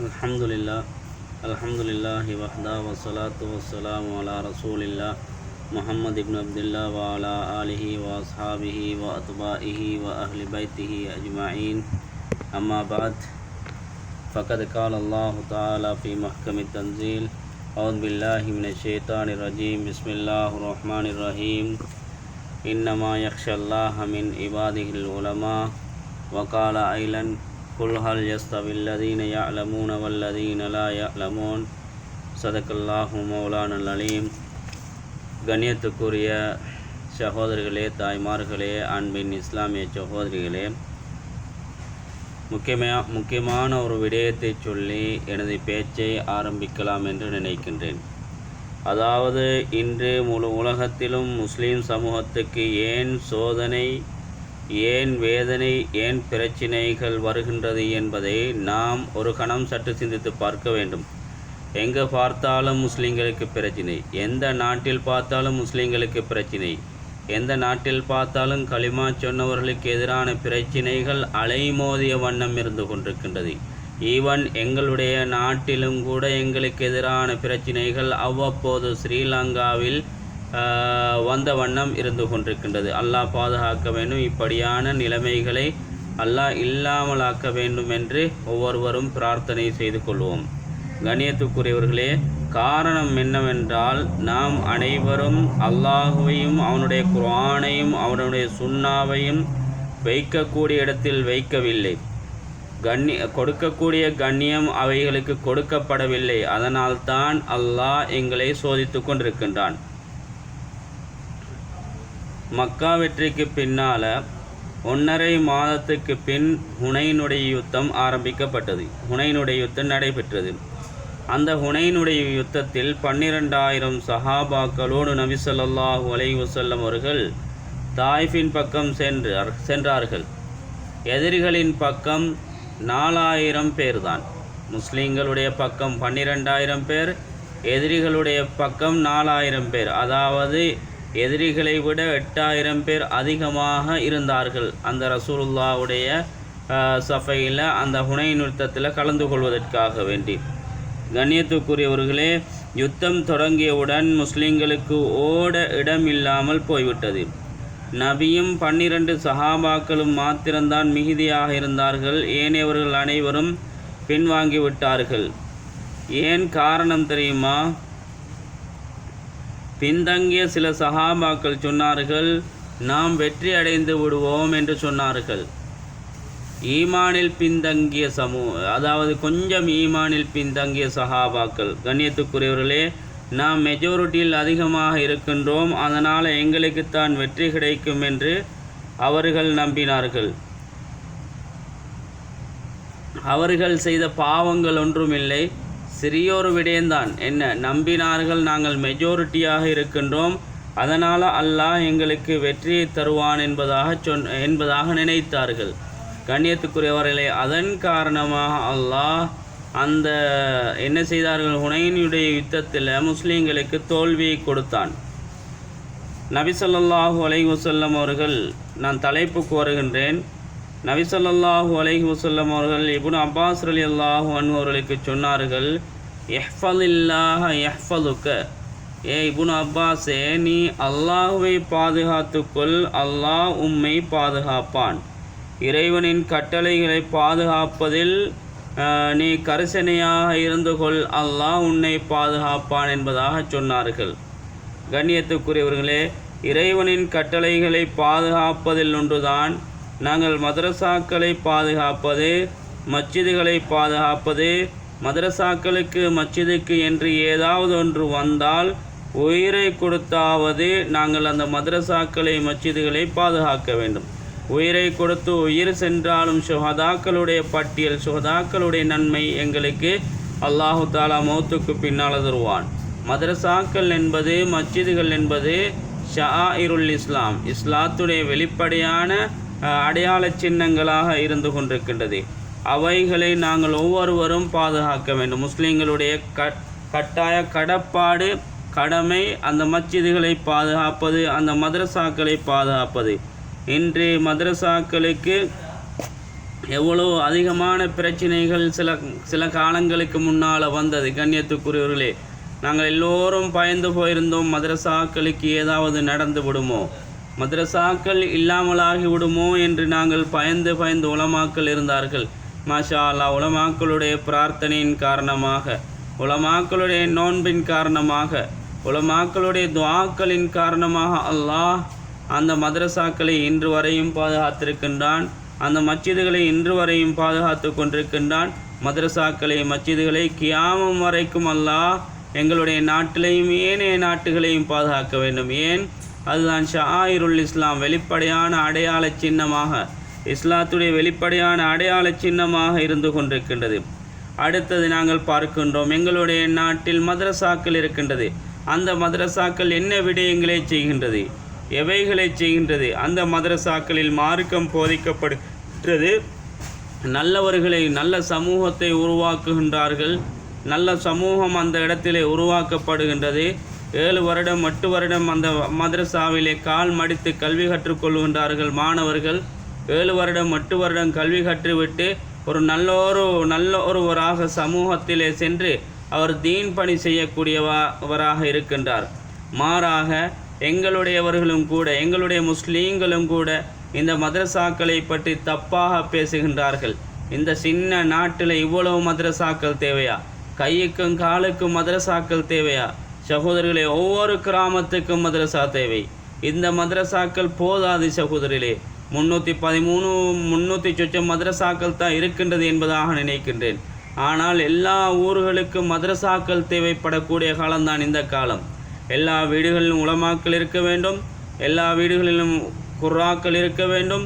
الحمد لله الحمد لله وحده والصلاة والسلام على رسول الله محمد بن عبد الله وعلى آله وأصحابه وأتباعه وأهل بيته أجمعين. أما بعد فقد قال الله تعالى في محكم التنزيل أعوذ بالله من الشيطان الرجيم بسم الله الرحمن الرحيم. إنما يخشى الله من عباده العلماء وقال أيضا قل هل يستوي الذين يعلمون والذين لا يعلمون صدق الله مولانا العليم கண்ணியத்துக்குரிய சகோதரிகளே தாய்மார்களே அன்பின் இஸ்லாமிய சகோதரிகளே முக்கியமாக முக்கியமான ஒரு விடயத்தை சொல்லி எனது பேச்சை ஆரம்பிக்கலாம் என்று நினைக்கின்றேன் அதாவது இன்று முழு உலகத்திலும் முஸ்லீம் சமூகத்துக்கு ஏன் சோதனை ஏன் வேதனை ஏன் பிரச்சினைகள் வருகின்றது என்பதை நாம் ஒரு கணம் சற்று சிந்தித்து பார்க்க வேண்டும். எங்கே பார்த்தாலும் முஸ்லீம்களுக்கு பிரச்சினை எந்த நாட்டில் பார்த்தாலும் முஸ்லீம்களுக்கு பிரச்சினை எந்த நாட்டில் பார்த்தாலும் களிமா சொன்னவர்களுக்கு எதிரான பிரச்சினைகள் அலைமோதிய வண்ணம் இருந்து கொண்டிருக்கின்றது. ஈவன் எங்களுடைய நாட்டிலும் கூட எங்களுக்கு எதிரான பிரச்சினைகள் அவ்வப்போது ஸ்ரீலங்காவில் வந்த வண்ணம் இருந்து கொண்டிருக்கின்றது. அல்லாஹ் பாதுகாக்க வேண்டும். இப்படியான நிலைமைகளை அல்லாஹ் இல்லாமலாக்க வேண்டும் என்று ஒவ்வொருவரும் பிரார்த்தனை செய்து கொள்வோம். கண்ணியத்துக்குரியவர்களே காரணம் என்னவென்றால் நாம் அனைவரும் அல்லாஹுவையும் அவனுடைய குரானையும் அவனுடைய சுண்ணாவையும் வைக்கக்கூடிய இடத்தில் வைக்கவில்லை. கண்ணி கொடுக்கக்கூடிய கண்ணியம் அவைகளுக்கு கொடுக்கப்படவில்லை. அதனால்தான் அல்லாஹ் எங்களை சோதித்து கொண்டிருக்கின்றான். மக்கா வெற்றிக்கு பின்னால ஒன்றரை மாதத்துக்கு பின் ஹுனைனுடைய யுத்தம் ஆரம்பிக்கப்பட்டது. ஹுனைனுடைய யுத்தம் நடைபெற்றது. அந்த ஹுனைனுடைய யுத்தத்தில் பன்னிரெண்டாயிரம் சஹாபாக்களோடு நபி ஸல்லல்லாஹு அலைஹி அவர்கள் தாய்ஃபின் பக்கம் சென்று சென்றார்கள். எதிரிகளின் பக்கம் நாலாயிரம் பேர்தான். முஸ்லீம்களுடைய பக்கம் பன்னிரெண்டாயிரம் பேர் எதிரிகளுடைய பக்கம் நாலாயிரம் பேர். அதாவது எதிரிகளை விட எட்டாயிரம் பேர் அதிகமாக இருந்தார்கள். அந்த ரசூலுல்லாவுடைய சஃபையில் அந்த ஹுனை நிறுத்தத்தில் கலந்து கொள்வதற்காக வேண்டி. கண்ணியத்துக்குரியவர்களே யுத்தம் தொடங்கியவுடன் முஸ்லிம்களுக்கு ஓட இடம் இல்லாமல் போய்விட்டது. நபியும் பன்னிரண்டு சஹாபாக்களும் மாத்திரம்தான் மிகுதியாக இருந்தார்கள். ஏனையவர்கள் அனைவரும் பின்வாங்கி விட்டார்கள். ஏன் காரணம் தெரியுமா? பின்தங்கிய சில சஹாபாக்கள் சொன்னார்கள் நாம் வெற்றி அடைந்து விடுவோம் என்று சொன்னார்கள். ஈமானில் பின்தங்கிய சமூ அதாவது கொஞ்சம் ஈமானில் பின்தங்கிய சஹாபாக்கள் கண்ணியத்துக்குரியவர்களே நாம் மெஜாரிட்டியில் அதிகமாக இருக்கின்றோம் அதனால் எங்களுக்குத்தான் வெற்றி கிடைக்கும் என்று அவர்கள் நம்பினார்கள். அவர்கள் செய்த பாவங்கள் ஒன்றுமில்லை. சிறியொரு விடயம்தான். என்ன நம்பினார்கள் நாங்கள் மெஜாரிட்டியாக இருக்கின்றோம். அதனால் அல்லாஹ் எங்களுக்கு வெற்றியை தருவான் என்பதாக சொன் என்பதாக நினைத்தார்கள். கண்ணியத்துக்குரியவர்களே அதன் காரணமாக அல்லாஹ் அந்த என்ன செய்தார்கள்? ஹுனைனுடைய யுத்தத்தில் முஸ்லீம்களுக்கு தோல்வியை கொடுத்தான். நபி அலை வசல்லம் அவர்கள் நான் தலைப்புக்கு வருகின்றேன். நபி ஸல்லல்லாஹு அலைஹி வஸல்லம் அவர்கள் இபுன் அப்பாஸ் ரலியல்லாஹு அன்ஹு அவர்களுக்கு சொன்னார்கள் எஹ்ஃபலில்லாஹ எஹ்ஃபலுக்க ஏ இபுன் அப்பாஸே நீ அல்லாஹுவை பாதுகாத்துக்கொள் அல்லாஹ் உம்மை பாதுகாப்பான். இறைவனின் கட்டளைகளை பாதுகாப்பதில் நீ கரிசனையாக இருந்து கொள் அல்லாஹ் உன்னை பாதுகாப்பான் என்பதாக சொன்னார்கள். கண்ணியத்துக்குரியவர்களே இறைவனின் கட்டளைகளை பாதுகாப்பதில் ஒன்றுதான். நாங்கள் மதரசாக்களை பாதுகாப்பது மச்சிதுகளை பாதுகாப்பது மதரசாக்களுக்கு மச்சிதுக்கு என்று ஏதாவது ஒன்று வந்தால் உயிரை கொடுத்தாவது நாங்கள் அந்த மதரசாக்களை மச்சிதுகளை பாதுகாக்க வேண்டும். உயிரை கொடுத்து உயிர் சென்றாலும் சுகதாக்களுடைய பட்டியல் சுகதாக்களுடைய நன்மை எங்களுக்கு அல்லாஹு தாலா மௌத்துக்கு பின்னால் தருவான் மதரசாக்கள் என்பது மஸ்ஜிதுகள் என்பது ஷா இருள் இஸ்லாம் இஸ்லாத்துடைய வெளிப்படையான அடையாள சின்னங்களாக இருந்து கொண்டிருக்கின்றது. அவைகளை நாங்கள் ஒவ்வொருவரும் பாதுகாக்க வேண்டும். முஸ்லீம்களுடைய கட் கட்டாய கடப்பாடு கடமை அந்த மஸ்ஜிதுகளை பாதுகாப்பது அந்த மதரசாக்களை பாதுகாப்பது. இன்று மதரசாக்களுக்கு எவ்வளோ அதிகமான பிரச்சனைகள் சில சில காலங்களுக்கு முன்னால் வந்தது கண்ணியத்துக்குரியவர்களே. நாங்கள் எல்லோரும் பயந்து போயிருந்தோம் மதரசாக்களுக்கு ஏதாவது நடந்து விடுமோ? மதரசாக்கள் இல்லாமலாகி விடுமோ என்று நாங்கள் பயந்து பயந்து உலமாக்கள் இருந்தார்கள். மாஷா அல்லா உலமாக்களுடைய பிரார்த்தனையின் காரணமாக உலமாக்களுடைய நோன்பின் காரணமாக உலமாக்களுடைய துவாக்களின் காரணமாக அல்லாஹ் அந்த மதரசாக்களை இன்று வரையும் பாதுகாத்திருக்கின்றான் அந்த மச்சிதுகளை இன்று வரையும் பாதுகாத்து கொண்டிருக்கின்றான் மதரசாக்களை மச்சிதுகளை கியாமம் வரைக்கும் அல்லாஹ் எங்களுடைய நாட்டிலையும் ஏனைய நாட்டுகளையும் பாதுகாக்க வேண்டும். ஏன்? அதுதான் ஷாயிருல் இஸ்லாம் வெளிப்படையான அடையாள சின்னமாக இஸ்லாத்துடைய வெளிப்படையான அடையாள சின்னமாக இருந்து கொண்டிருக்கின்றது. அடுத்தது நாங்கள் பார்க்கின்றோம் எங்களுடைய நாட்டில் மதரசாக்கள் இருக்கின்றது. அந்த மதரசாக்கள் என்ன விடயங்களை செய்கின்றது? எவைகளை செய்கின்றது? அந்த மதரசாக்களில் மார்க்கம் போதிக்கப்படுகிறது நல்லவர்களை நல்ல சமூகத்தை உருவாக்குகின்றார்கள். நல்ல சமூகம் அந்த இடத்திலே உருவாக்கப்படுகின்றது. ஏழு வருடம் எட்டு வருடம் அந்த மதரசாவிலே கால் மடித்து கல்வி கற்றுக்கொள்கின்றார்கள் மாணவர்கள். ஏழு வருடம் எட்டு வருடம் கல்வி கற்றுவிட்டு ஒரு நல்லொரு நல்ல ஒருவராக சமூகத்திலே சென்று அவர் தீன் பணி செய்யக்கூடியவராக இருக்கின்றார். மாறாக எங்களுடையவர்களும் கூட எங்களுடைய முஸ்லீம்களும் கூட இந்த மதரசாக்களை பற்றி தப்பாக பேசுகின்றார்கள். இந்த சின்ன நாட்டில் இவ்வளவு மதரசாக்கள் தேவையா? கைக்கும் காலுக்கும் மதரசாக்கள் தேவையா? சகோதரிகளே ஒவ்வொரு கிராமத்துக்கும் மதரசா தேவை. இந்த மதரசாக்கள் போதாது சகோதரிலே முன்னூற்றி பதிமூணு முன்னூற்றி சொச்சம் மதரசாக்கள் தான் இருக்கின்றது என்பதாக நினைக்கின்றேன். ஆனால் எல்லா ஊர்களுக்கும் மதரசாக்கள் தேவைப்படக்கூடிய காலம்தான் இந்த காலம். எல்லா வீடுகளிலும் உலமாக்கள் இருக்க வேண்டும் எல்லா வீடுகளிலும் குர்ராக்கள் இருக்க வேண்டும்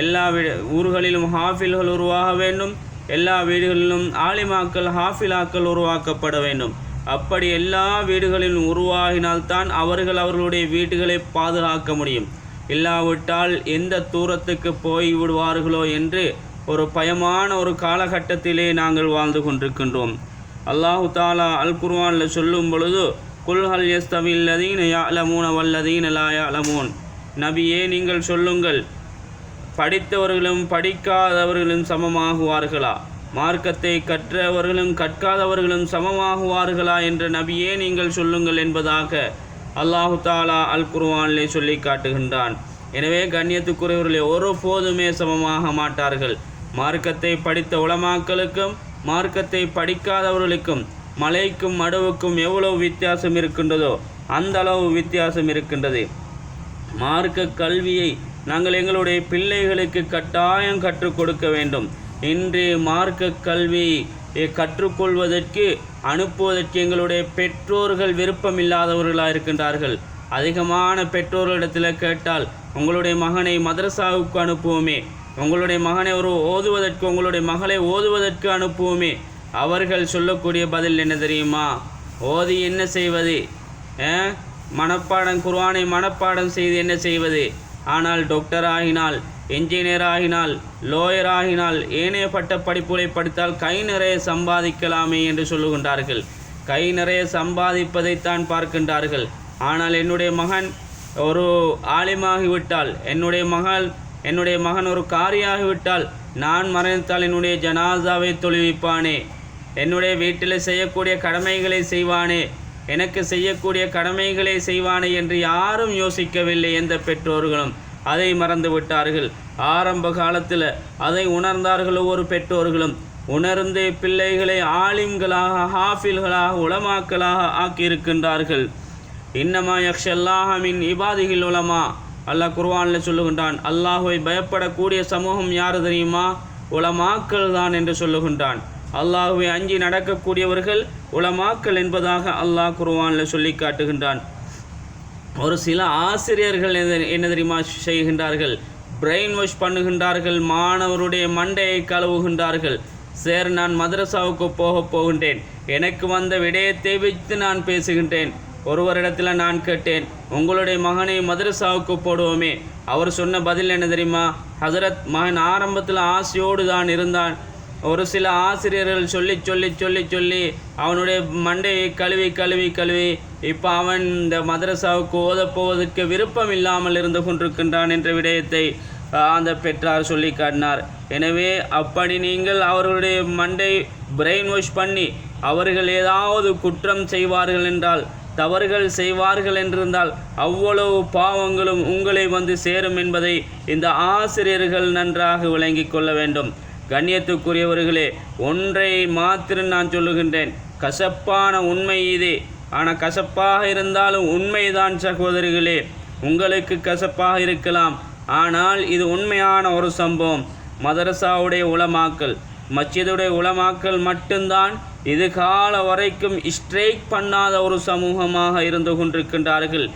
எல்லா வீ ஊர்களிலும் ஹாஃபில்கள் உருவாக வேண்டும் எல்லா வீடுகளிலும் ஆலிமாக்கள் ஹாஃபிலாக்கள் உருவாக்கப்பட வேண்டும். அப்படி எல்லா வீடுகளிலும் உருவாகினால்தான் அவர்கள் அவர்களுடைய வீடுகளை பாதுகாக்க முடியும். இல்லாவிட்டால் எந்த தூரத்துக்கு போய் விடுவார்களோ என்று ஒரு பயமான ஒரு காலகட்டத்திலே நாங்கள் வாழ்ந்து கொண்டிருக்கின்றோம். அல்லாஹு தாலா அல் குர்வானில் சொல்லும் பொழுது குல்ஹல் எஸ்தவில்லதீன் யாலமூன வல்லதீன் லா யாலமூன் நபியே நீங்கள் சொல்லுங்கள் படித்தவர்களும் படிக்காதவர்களும் சமமாகுவார்களா? மார்க்கத்தை கற்றவர்களும் கற்காதவர்களும் சமமாகுவார்களா? என்ற நபியே நீங்கள் சொல்லுங்கள் என்பதாக அல்லாஹு தாலா அல் குர்வானிலே சொல்லி காட்டுகின்றான். எனவே கண்ணியத்துக்குரியவர்களே ஒருபோதுமே சமமாக மாட்டார்கள். மார்க்கத்தை படித்த உளமாக்களுக்கும் மார்க்கத்தை படிக்காதவர்களுக்கும் மலைக்கும் மடுவுக்கும் எவ்வளவு வித்தியாசம் இருக்கின்றதோ அந்த அளவு வித்தியாசம் இருக்கின்றது. மார்க்க கல்வியை நாங்கள் எங்களுடைய பிள்ளைகளுக்கு கட்டாயம் கற்றுக் கொடுக்க வேண்டும். இன்று மார்க்க கல்வி கற்றுக்கொள்வதற்கு அனுப்புவதற்கு எங்களுடைய பெற்றோர்கள் விருப்பமில்லாதவர்களாக இருக்கின்றார்கள். அதிகமான பெற்றோர்களிடத்தில் கேட்டால் உங்களுடைய மகனை மதரசாவுக்கு அனுப்புவோமே. உங்களுடைய மகனை ஒரு ஓதுவதற்கு உங்களுடைய மகளை ஓதுவதற்கு அனுப்புவோமே. அவர்கள் சொல்லக்கூடிய பதில் என்ன தெரியுமா? ஓதி என்ன செய்வது? மனப்பாடம் குர்வானை மனப்பாடம் செய்து என்ன செய்வது? ஆனால் டாக்டர் ஆகினால் என்ஜினியர் ஆகினால் லோயர் ஆகினால் ஏனைய பட்ட படிப்புகளை படித்தால் கை நிறைய சம்பாதிக்கலாமே என்று சொல்லுகின்றார்கள். கை நிறைய சம்பாதிப்பதைத்தான் பார்க்கின்றார்கள். ஆனால் என்னுடைய மகன் ஒரு ஆலிமாகிவிட்டால் என்னுடைய மகள் என்னுடைய மகன் ஒரு காரியாகிவிட்டால் நான் மறைந்தால் என்னுடைய ஜனாசாவை தொழுவிப்பானே. என்னுடைய வீட்டில் செய்யக்கூடிய கடமைகளை செய்வானே. எனக்கு செய்யக்கூடிய கடமைகளை செய்வானே என்று யாரும் யோசிக்கவில்லை எந்த பெற்றோர்களும். அதை மறந்து விட்டார்கள் ஆரம்ப காலத்தில் அதை உணர்ந்தார்கள் ஒவ்வொரு பெற்றோர்களும். உணர்ந்தே பிள்ளைகளை ஆலிம்களாக ஹாஃபில்களாக உலமாக்களாக ஆக்கியிருக்கின்றார்கள். இன்னமா யக்ஷல்லாஹமின் இபாதிகள் உலமா. அல்லாஹ் குர்வானில் சொல்லுகின்றான் அல்லாஹுவை பயப்படக்கூடிய சமூகம் யார் தெரியுமா? உலமாக்கள் தான் என்று சொல்லுகின்றான். அல்லாஹுவை அஞ்சி நடக்கக்கூடியவர்கள் உலமாக்கள் என்பதாக அல்லாஹ் குர்வானில் சொல்லி காட்டுகின்றான். ஒரு சில ஆசிரியர்கள் என்ன- என்ன தெரியுமா செய்கின்றார்கள்? பிரெயின் வாஷ் பண்ணுகின்றார்கள் மாணவருடைய மண்டையை கழுவுகின்றார்கள். சார் நான் மதரசாவுக்கு போகப் போகின்றேன். எனக்கு வந்த விடயத்தை வைத்து நான் பேசுகின்றேன். ஒருவரிடத்தில் நான் கேட்டேன் உங்களுடைய மகனை மதரசாவுக்கு போடுவோமே. அவர் சொன்ன பதில் என்ன தெரியுமா? ஹசரத் மகன் ஆரம்பத்தில் ஆசையோடு தான் இருந்தான். ஒரு சில ஆசிரியர்கள் சொல்லி சொல்லி சொல்லி சொல்லி அவனுடைய மண்டையை கழுவி கழுவி கழுவி இப்போ அவன் இந்த மதரசாவுக்கு ஓதப்போவதற்கு விருப்பம் இல்லாமல் இருந்து கொண்டிருக்கின்றான் என்ற விடயத்தை அந்த பெற்றார் சொல்லி காட்டினார். எனவே அப்படி நீங்கள் அவர்களுடைய மண்டை பிரெயின் வாஷ் பண்ணி அவர்கள் ஏதாவது குற்றம் செய்வார்கள் என்றால் தவறுகள் செய்வார்கள் என்றிருந்தால் அவ்வளவு பாவங்களும் உங்களை வந்து சேரும் என்பதை இந்த ஆசிரியர்கள் நன்றாக விளங்கிக் கொள்ள வேண்டும். கண்ணியத்துக்குரியவர்களே ஒன்றை மாத்திரம் நான் சொல்லுகின்றேன். கசப்பான உண்மை இது. ஆனால் கசப்பாக இருந்தாலும் உண்மைதான் சகோதரிகளே. உங்களுக்கு கசப்பாக இருக்கலாம். ஆனால் இது உண்மையான ஒரு சம்பவம். மதரசாவுடைய உலமாக்கல். மச்சிதுடைய உலமாக்கல் மட்டும்தான் இது கால வரைக்கும் ஸ்ட்ரைக் பண்ணாத ஒரு சமூகமாக இருந்து கொண்டிருக்கின்றார்கள்.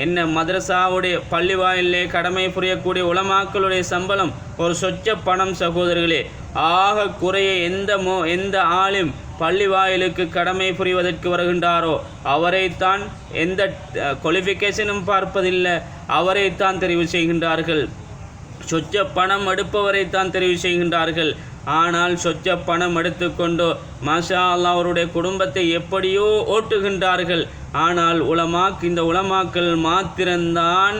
என்ன மதரசாவுடைய பள்ளி வாயிலே கடமை புரியக்கூடிய உலமாக்களுடைய சம்பளம் ஒரு சொச்ச பணம் சகோதரர்களே. ஆக குறைய எந்த மோ எந்த ஆளும் பள்ளி வாயிலுக்கு கடமை புரிவதற்கு வருகின்றாரோ அவரைத்தான் எந்த குவாலிஃபிகேஷனும் பார்ப்பதில்லை அவரைத்தான் தெரிவு செய்கின்றார்கள். சொச்ச பணம் எடுப்பவரைத்தான் தெரிவு செய்கின்றார்கள். ஆனால் சொச்ச பணம் எடுத்துக்கொண்டு மாஷா அல்லாஹ் அவருடைய குடும்பத்தை எப்படியோ ஓட்டுகின்றார்கள். ஆனால் உலமாக் இந்த உலமாக்கள் மாத்திரம்தான்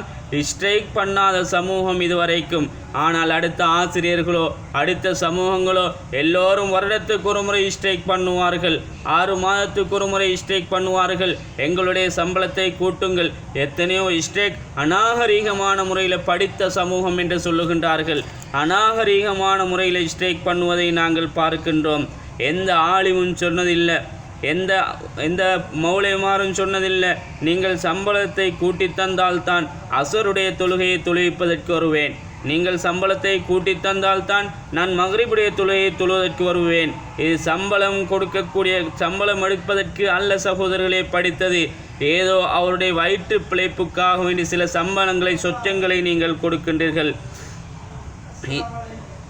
ஸ்ட்ரைக் பண்ணாத சமூகம் இதுவரைக்கும். ஆனால் அடுத்த ஆசிரியர்களோ அடுத்த சமூகங்களோ எல்லோரும் வருடத்துக்கு ஒரு முறை ஸ்ட்ரைக் பண்ணுவார்கள். ஆறு மாதத்துக்கு ஒரு முறை ஸ்ட்ரைக் பண்ணுவார்கள். எங்களுடைய சம்பளத்தை கூட்டுங்கள். எத்தனையோ ஸ்ட்ரைக் அநாகரீகமான முறையில் படித்த சமூகம் என்று சொல்லுகின்றார்கள். அநாகரீகமான முறையில் ஸ்ட்ரைக் பண்ணுவதை நாங்கள் பார்க்கின்றோம். எந்த ஆளிவும் சொன்னதில்லை. எந்த எந்த மௌலைமாரும் சொன்னதில்லை. நீங்கள் சம்பளத்தை கூட்டி தந்தால்தான் அசருடைய தொழுகையை தொழுவிப்பதற்கு வருவேன். நீங்கள் சம்பளத்தை கூட்டி தந்தால்தான் நான் மகரிபுடைய தொழுகையை தொழுவதற்கு வருவேன். இது சம்பளம் கொடுக்கக்கூடிய சம்பளம் எடுப்பதற்கு அல்ல சகோதரர்களே படித்தது. ஏதோ அவருடைய வயிற்று பிழைப்புக்காக வேண்டிய சில சம்பளங்களை சொச்சங்களை நீங்கள் கொடுக்கின்றீர்கள். இ-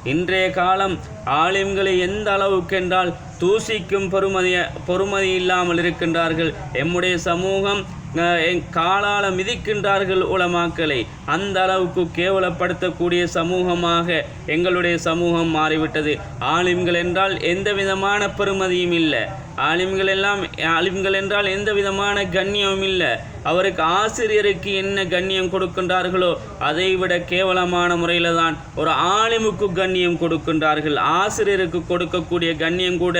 இன்றைய காலம் ஆலிம்களை எந்த அளவுக்கென்றால் தூசிக்கும் பொறுமதி பொறுமதி இல்லாமல் இருக்கின்றார்கள். எம்முடைய சமூகம் எங் காலால மிதிக்கின்றார்கள் உலமாக்களை. அந்த அளவுக்கு கேவலப்படுத்தக்கூடிய சமூகமாக எங்களுடைய சமூகம் மாறிவிட்டது. ஆலிம்கள் என்றால் எந்த விதமான பெறுமதியும் இல்லை. ஆலிம்கள் எல்லாம் ஆலிம்கள் என்றால் எந்த விதமான கண்ணியமும் இல்லை அவருக்கு ஆசிரியருக்கு என்ன கண்ணியம் கொடுக்கின்றார்களோ அதை விட கேவலமான முறையில் தான் ஒரு ஆலிமுக்கு கண்ணியம் கொடுக்கின்றார்கள். ஆசிரியருக்கு கொடுக்கக்கூடிய கண்ணியம் கூட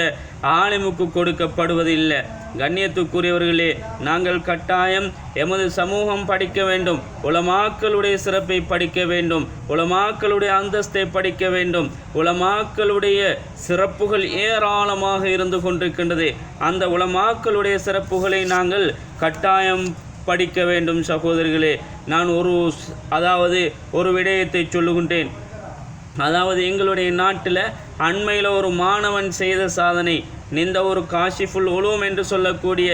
ஆலிமுக்கு கொடுக்கப்படுவதில்லை. கண்ணியத்துக்குரியவர்களே நாங்கள் கட்டாயம் எமது சமூகம் படிக்க வேண்டும். உலமாக்களுடைய சிறப்பை படிக்க வேண்டும். உலமாக்களுடைய அந்தஸ்தை படிக்க வேண்டும். உலமாக்களுடைய சிறப்புகள் ஏராளமாக இருந்து கொண்டிருக்கின்றது இருக்கிறது. அந்த உலமாக்களுடைய சிறப்புகளை நாங்கள் கட்டாயம் படிக்க வேண்டும் சகோதரிகளே. நான் ஒரு அதாவது ஒரு விடயத்தை சொல்லுகின்றேன். அதாவது எங்களுடைய நாட்டில் அண்மையில் ஒரு மாணவன் செய்த சாதனை நிந்த ஒரு காஷிஃபுல் உலூம் என்று சொல்லக்கூடிய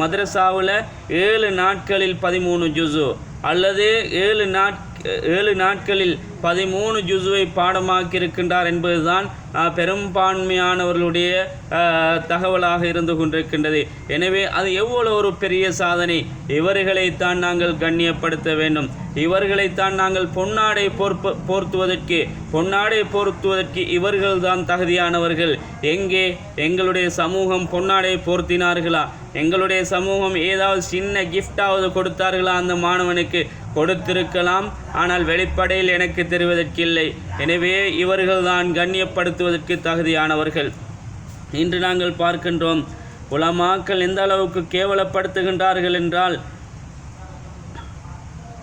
மதரசாவில் ஏழு நாட்களில் பதிமூணு ஜுசு அல்லது ஏழு நாட் ஏழு நாட்களில் பதிமூணு ஜுசுவை பாடமாக்கியிருக்கின்றார் என்பதுதான் பெரும்பான்மையானவர்களுடைய தகவலாக இருந்து கொண்டிருக்கின்றது. எனவே அது எவ்வளவு ஒரு பெரிய சாதனை. இவர்களைத்தான் நாங்கள் கண்ணியப்படுத்த வேண்டும். இவர்களைத்தான் நாங்கள் பொன்னாடை போர்ப்ப போர்த்துவதற்கு பொன்னாடை போர்த்துவதற்கு இவர்கள்தான் தகுதியானவர்கள். எங்கே? எங்களுடைய சமூகம் பொன்னாடை போர்த்தினார்களா? எங்களுடைய சமூகம் ஏதாவது சின்ன கிஃப்டாவது கொடுத்தார்களா அந்த மாணவனுக்கு? கொடுத்திருக்கலாம். ஆனால் வெளிப்படையில் எனக்கு தெரிவதற்கில்லை. எனவே இவர்கள்தான் கண்ணியப்படுத்துவதற்கு தகுதியானவர்கள். இன்று நாங்கள் பார்க்கின்றோம் உலமாக்கள் எந்த அளவுக்கு கேவலப்படுத்துகின்றார்கள் என்றால்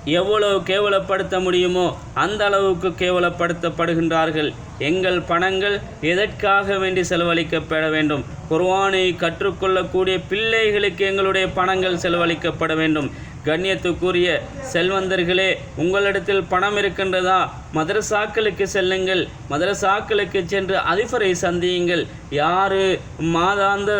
எவ்வளவு கேவலப்படுத்த முடியுமோ அந்த அளவுக்கு கேவலப்படுத்தப்படுகின்றார்கள். எங்கள் பணங்கள் எதற்காக வேண்டி செலவழிக்கப்பட வேண்டும்? குர்வானை கற்றுக்கொள்ளக்கூடிய பிள்ளைகளுக்கு எங்களுடைய பணங்கள் செலவழிக்கப்பட வேண்டும். கண்ணியத்துக்குரிய செல்வந்தர்களே உங்களிடத்தில் பணம் இருக்கின்றதா? மதரசாக்களுக்கு செல்லுங்கள். மதரசாக்களுக்கு சென்று அதிபரை சந்தியுங்கள். யாரு? மாதாந்த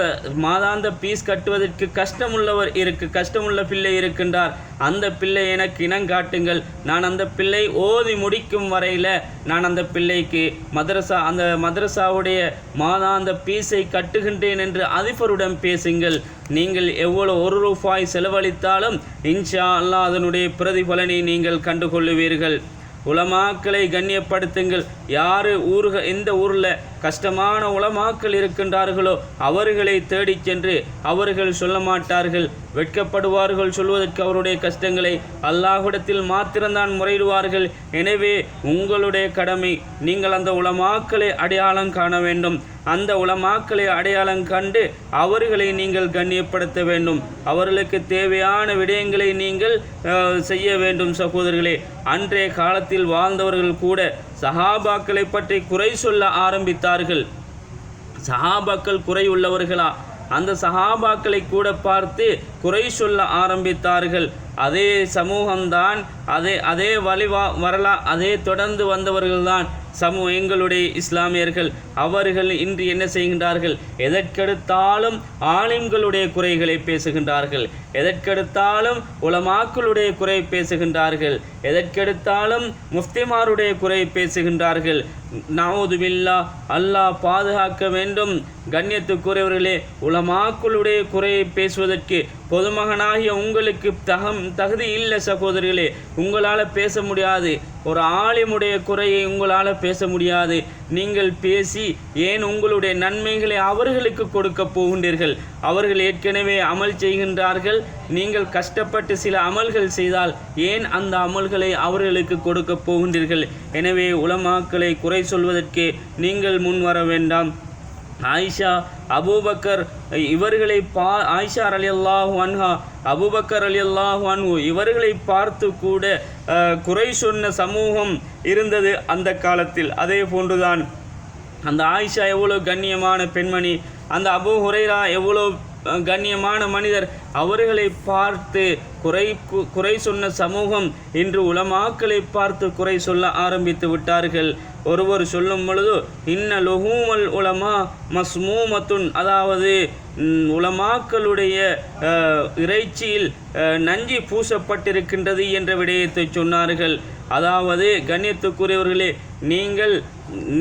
மாதாந்த பீஸ் கட்டுவதற்கு கஷ்டமுள்ளவர் இருக்கு கஷ்டமுள்ள பிள்ளை இருக்கின்றார். அந்த பிள்ளை எனக்கு இனங்காட்டுங்கள் நான் அந்த பிள்ளை ஓதி முடிக்கும் வரையில் நான் அந்த பிள்ளைக்கு மதரசா அந்த மதரசாவுடைய மாதாந்த பீஸை கட்டுகின்றேன் என்று அதிபருடன் பேசுங்கள். நீங்கள் எவ்வளவு ஒரு ரூபாய் செலவழித்தாலும் இன்ஷா அல்லா அதனுடைய பிரதிபலனை நீங்கள் கண்டுகொள்ளுவீர்கள். உலமாக்களை கண்ணியப்படுத்துங்கள். யார் ஊருக எந்த ஊரில் கஷ்டமான உலமாக்கள் இருக்கின்றார்களோ அவர்களை தேடிச் சென்று அவர்கள் சொல்ல மாட்டார்கள். வெட்கப்படுவார்கள் சொல்வதற்கு அவருடைய கஷ்டங்களை அல்லாஹுடத்தில் மாத்திரம்தான் முறையிடுவார்கள். எனவே உங்களுடைய கடமை நீங்கள் அந்த உலமாக்களை அடையாளம் காண வேண்டும். அந்த உலமாக்களை அடையாளம் கண்டு அவர்களை நீங்கள் கண்ணியப்படுத்த வேண்டும். அவர்களுக்கு தேவையான விடயங்களை நீங்கள் செய்ய வேண்டும் சகோதரர்களே. அன்றைய காலத்தில் வாழ்ந்தவர்கள் கூட சஹாபாக்களை பற்றி குறை சொல்ல ஆரம்பித்தார்கள். சஹாபாக்கள் குறை உள்ளவர்களா? அந்த சஹாபாக்களை கூட பார்த்து குறை சொல்ல ஆரம்பித்தார்கள். அதே சமூகம்தான் அதே அதே வழிவா வரலா அதே தொடர்ந்து வந்தவர்கள்தான். சமூக எங்களுடைய இஸ்லாமியர்கள் அவர்கள் இன்று என்ன செய்கின்றார்கள்? எதற்கெடுத்தாலும் ஆலிம்களுடைய குறைகளை பேசுகின்றார்கள். எதற்கெடுத்தாலும் உலமாக்களுடைய குறை பேசுகின்றார்கள். எதற்கெடுத்தாலும் முஃப்திமாருடைய குறை பேசுகின்றார்கள். நவுதுபில்லா அல்லாஹ் பாதுகாக்க வேண்டும். கண்ணியத்துக்குரியவர்களே உலமாக்களுடைய குறையை பேசுவதற்கு பொதுமகனாகிய உங்களுக்கு தகம் தகுதி இல்லை சகோதரிகளே உங்களால் பேச முடியாது. ஒரு ஆலிமுடைய குறையை உங்களால் பேச முடியாது. நீங்கள் பேசி ஏன் உங்களுடைய நன்மைகளை அவர்களுக்கு கொடுக்க போகின்றீர்கள்? அவர்கள் ஏற்கனவே அமல் செய்கின்றார்கள். நீங்கள் கஷ்டப்பட்டு சில அமல்கள் செய்தால் ஏன் அந்த அமல்களை அவர்களுக்கு கொடுக்க போகின்றீர்கள்? எனவே உலமாக்களை குறை சொல்வதற்கு நீங்கள் முன் வர வேண்டாம். ஆயிஷா அபூபக்கர் இவர்களை பா ஆயிஷா அலி அல்லாஹு அன்ஹா அபூபக்கர் அலி அல்லாஹு அன்ஹு இவர்களை பார்த்து கூட குறை சொன்ன சமூகம் இருந்தது அந்த காலத்தில். அதே போன்றுதான். அந்த ஆயிஷா எவ்வளோ கண்ணியமான பெண்மணி அந்த அபூ ஹுரைரா எவ்வளோ கண்ணியமான மனிதர் அவர்களை பார்த்து குறை கு- குறை சொன்ன சமூகம் இன்று உலமாக்களை பார்த்து குறை சொல்ல ஆரம்பித்து விட்டார்கள். ஒருவர் சொல்லும் பொழுது இன்ன லொஹூமல் உலமா மஸ்மூமத்துன். அதாவது உலமாக்களுடைய இறைச்சியில் நஞ்சி பூசப்பட்டிருக்கின்றது என்ற விடயத்தை சொன்னார்கள். அதாவது கண்ணியத்துக்குரியவர்களே நீங்கள்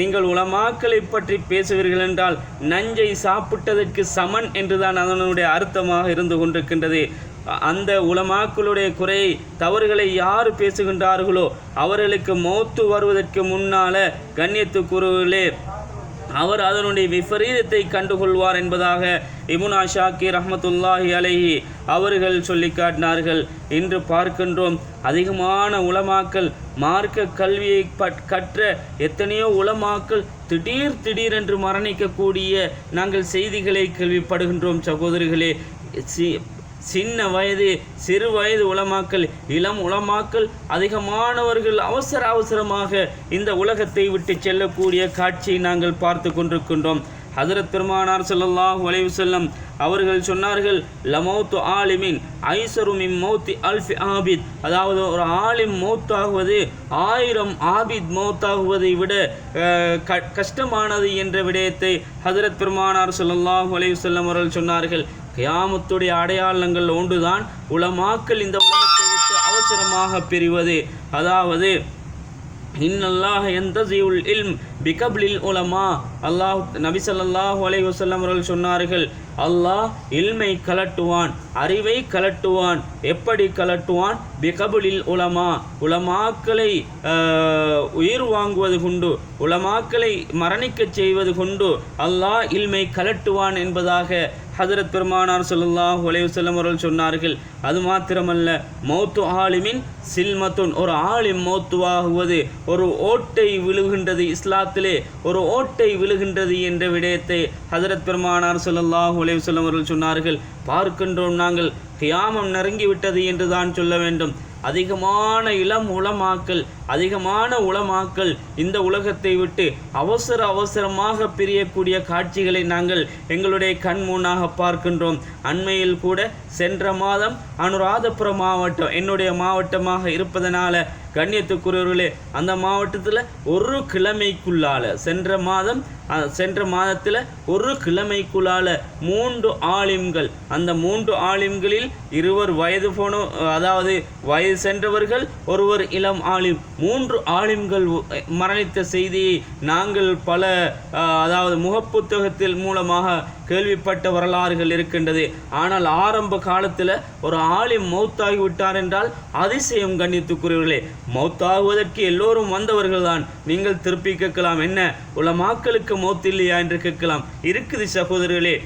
நீங்கள் உலமாக்களை பற்றி பேசுவீர்கள் என்றால் நஞ்சை சாப்பிட்டதற்கு சமன் என்றுதான் அதனுடைய அர்த்தமாக இருந்து கொண்டிருக்கின்றது. அந்த உலமாக்களுடைய குறையை தவறுகளை யார் பேசுகின்றார்களோ அவர்களுக்கு மௌத்து வருவதற்கு முன்னால கண்ணியத்துக்குரியவர்களே அவர் அதனுடைய விபரீதத்தை கண்டுகொள்வார் என்பதாக இமுனா ஷாக்கி ரஹமத்துல்லாஹி அலைஹி அவர்கள் சொல்லி காட்டினார்கள். இன்று பார்க்கின்றோம் அதிகமான உலமாக்கள் மார்க்க கல்வியை கற்ற எத்தனையோ உலமாக்கள் திடீர் திடீரென்று மரணிக்கக்கூடிய நாங்கள் செய்திகளை கேள்விப்படுகின்றோம். சகோதரிகளே சின்ன வயது சிறு வயது உலமாக்கள் இளம் உலமாக்கள் அதிகமானவர்கள் அவசர அவசரமாக இந்த உலகத்தை விட்டு செல்லக்கூடிய காட்சியை நாங்கள் பார்த்து கொண்டிருக்கின்றோம். ஹசரத் பெருமானார் சொல்லல்லாஹ் அலைஹி செல்லம் அவர்கள் சொன்னார்கள் லமௌத்து ஆலிமின் ஐசரு மின் மௌத்தி அல்ஃபி ஆபித். அதாவது ஒரு ஆலிம் மௌத்தாகுவது ஆயிரம் ஆபித் மௌத்தாகுவதை விட அஹ், க- கஷ்டமானது என்ற விடயத்தை ஹசரத் பெருமானார் சொல்லல்லாஹ் அலைஹி செல்லம் அவர்கள் சொன்னார்கள். கியாமத்துடைய அடையாளங்கள் ஒன்றுதான் உலமாக்கள் இந்த உலகத்தை விட்டு அவசரமாக பிரிவது. அதாவது இன்னல்லாஹ எந்த ஜீவுல் இல்ம் பிகப்லில் உலமா. அல்லாஹ் நபிசல்லாஹு ஸல்லல்லாஹு அலைஹி அவர்கள் சொன்னார்கள் அல்லாஹ் இல்மை கலட்டுவான் அறிவை கலட்டுவான். எப்படி கலட்டுவான்? பிகபுலில் உலமா. உலமாக்களை உயிர் வாங்குவது கொண்டு உலமாக்களை மரணிக்கச் செய்வது கொண்டு அல்லாஹ் இல்மை கலட்டுவான் என்பதாக ஹசரத் பெருமானார் ஸல்லல்லாஹு அலைஹி அவர்கள் சொன்னார்கள் அது மாத்திரமல்ல மௌத்து ஆலிமின் சில்மத்துன். ஒரு ஆலிம் மௌத்துவாகுவது ஒரு ஓட்டை விழுகின்றது இஸ்லாத்திலே ஒரு ஓட்டை விழுகின்றது என்ற விடயத்தை ஹசரத் பெருமானார் ஸல்லல்லாஹு அலைஹி அவர்கள் சொன்னார்கள். பார்க்கின்றோம் நாங்கள் கியாமம் நெருங்கிவிட்டது என்று தான் சொல்ல வேண்டும். அதிகமான இளம் உளமாக்கல் அதிகமான உளமாக்கல் இந்த உலகத்தை விட்டு அவசர அவசரமாக பிரியக்கூடிய காட்சிகளை நாங்கள் எங்களுடைய கண் முன்னாக பார்க்கின்றோம். அண்மையில் கூட சென்ற மாதம் அனுராதபுரம் மாவட்டம் என்னுடைய மாவட்டமாக இருப்பதனால கண்ணியத்துக்குரியவர்களே அந்த மாவட்டத்தில் ஒரு கிழமைக்குள்ளால சென்ற மாதம் சென்ற மாதத்தில் ஒரு கிழமைக்குள்ளால மூன்று ஆலிம்கள் அந்த மூன்று ஆலிம்களில் இருவர் வயது போன அதாவது வயது சென்றவர்கள் ஒருவர் இளம் ஆலிம். மூன்று ஆலிம்கள் மரணித்த செய்தியை நாங்கள் பல அதாவது முகப்புத்தகத்தில் மூலமாக கேள்விப்பட்ட வரலாறுகள் இருக்கின்றது. ஆனால் ஆரம்ப காலத்தில் ஒரு ஆலிம் மௌத்தாகி விட்டார் என்றால் அதிசயம் கண்ணித்துக்குரியவர்களே மௌத்தாகுவதற்கு எல்லோரும் வந்தவர்கள் தான் நீங்கள் திருப்பி கேட்கலாம் என்ன? உலமாக்களுக்கு மௌத் இல்லையா என்று கேட்கலாம். இருக்குது சகோதரர்களே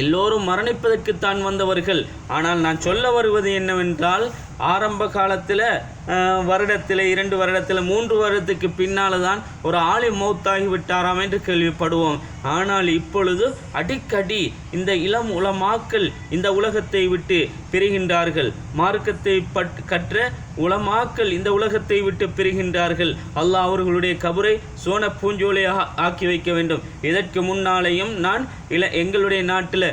எல்லோரும் மரணிப்பதற்குத்தான் வந்தவர்கள். ஆனால் நான் சொல்ல வருவது என்னவென்றால் ஆரம்ப காலத்தில் வருடத்தில் இரண்டு வருடத்தில் மூன்று வருடத்துக்கு பின்னால் தான் ஒரு ஆளி மௌத்தாகி விட்டாராம் என்று கேள்விப்படுவோம். ஆனால் இப்பொழுது அடிக்கடி இந்த இளம் உலமாக்கள் இந்த உலகத்தை விட்டு பிரிகின்றார்கள். மார்க்கத்தை பட் கற்ற உலமாக்கள் இந்த உலகத்தை விட்டு பிரிகின்றார்கள். அல்லாஹ் அவர்களுடைய கபரை சோன பூஞ்சோலையாக ஆக்கி வைக்க வேண்டும். இதற்கு முன்னாலேயும் நான் இல எங்களுடைய நாட்டில்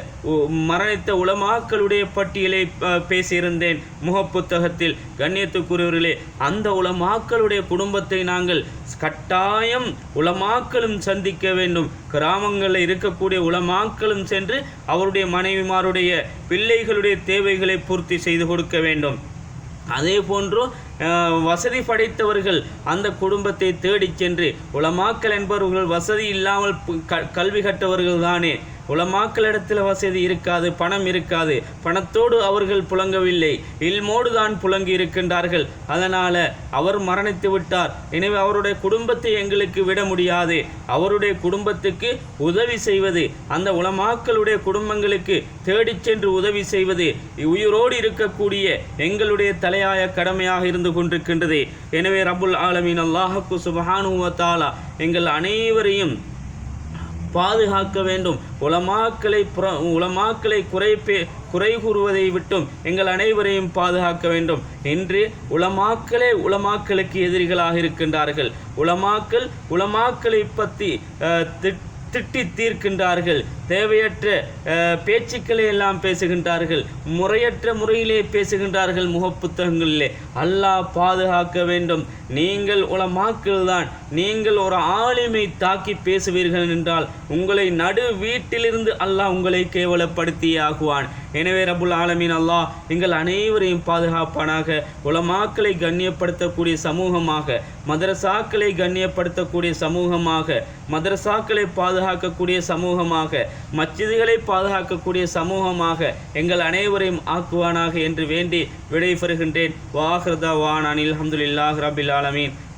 மரணித்த உலமாக்களுடைய பட்டியலை பேசியிருந்தேன். முகப்புத்தகத்தில் கண்ணியத்துக்குரியவர்களே அந்த உலமாக்களுடைய குடும்பத்தை நாங்கள் கட்டாயம் உலமாக்களும் சந்திக்க வேண்டும். கிராமங்களில் இருக்கக்கூடிய உலமாக்களும் சென்று அவருடைய மனைவிமாருடைய பிள்ளைகளுடைய தேவைகளை பூர்த்தி செய்து கொடுக்க வேண்டும். அதே போன்று வசதி படைத்தவர்கள் அந்த குடும்பத்தை தேடிச் சென்று உலமாக்கல் என்பவர்கள் வசதி இல்லாமல் க- கல்வி கற்றவர்கள் தானே உலமாக்களிடத்தில் வசதி இருக்காது பணம் இருக்காது. பணத்தோடு அவர்கள் புழங்கவில்லை இல்மோடு தான் புழங்கி இருக்கின்றார்கள் அதனால் அவர் மரணித்து விட்டார். எனவே அவருடைய குடும்பத்தை எங்களுக்கு விட முடியாது. அவருடைய குடும்பத்துக்கு உதவி செய்வது அந்த உலமாக்களுடைய குடும்பங்களுக்கு தேடிச் சென்று உதவி செய்வது உயிரோடு இருக்கக்கூடிய எங்களுடைய தலையாய கடமையாக இருந்து கொண்டிருக்கின்றது. எனவே ரபுல் ஆலமீன் அல்லாஹக்கு சுபஹானுவ தாலா எங்கள் அனைவரையும் பாதுகாக்க வேண்டும். உலமாக்களை புற உலமாக்களை குறைப்பே குறை கூறுவதை விட்டும் எங்கள் அனைவரையும் பாதுகாக்க வேண்டும். இன்று உலமாக்களே உலமாக்களுக்கு எதிரிகளாக இருக்கின்றார்கள். உலமாக்கள் உலமாக்களை பற்றி திட் திட்டி தீர்க்கின்றார்கள். தேவையற்ற பேச்சுக்களை எல்லாம் பேசுகின்றார்கள். முறையற்ற முறையிலே பேசுகின்றார்கள் முகப்புத்தகங்களிலே. அல்லாஹ் பாதுகாக்க வேண்டும். நீங்கள் உலமாக்கள் தான். நீங்கள் ஒரு ஆளுமை தாக்கி பேசுவீர்கள் என்றால் உங்களை நடு வீட்டிலிருந்து அல்லாஹ் உங்களை கேவலப்படுத்தியே ஆகுவான் எனவே ரபுல் ஆலமீன் அல்லாஹ் எங்கள் அனைவரையும் பாதுகாப்பானாக உலமாக்களை கண்ணியப்படுத்தக்கூடிய சமூகமாக மதரசாக்களை கண்ணியப்படுத்தக்கூடிய சமூகமாக மதரசாக்களை பாதுகாக்கக்கூடிய சமூகமாக மச்சிதுகளை பாதுகாக்கக்கூடிய சமூகமாக எங்கள் அனைவரையும் ஆக்குவானாக என்று வேண்டி விடைபெறுகின்றேன். வாஹ்ரதா வான் அனில் அஹமதுல்லாஹ் ரபில் ஆலமீன்.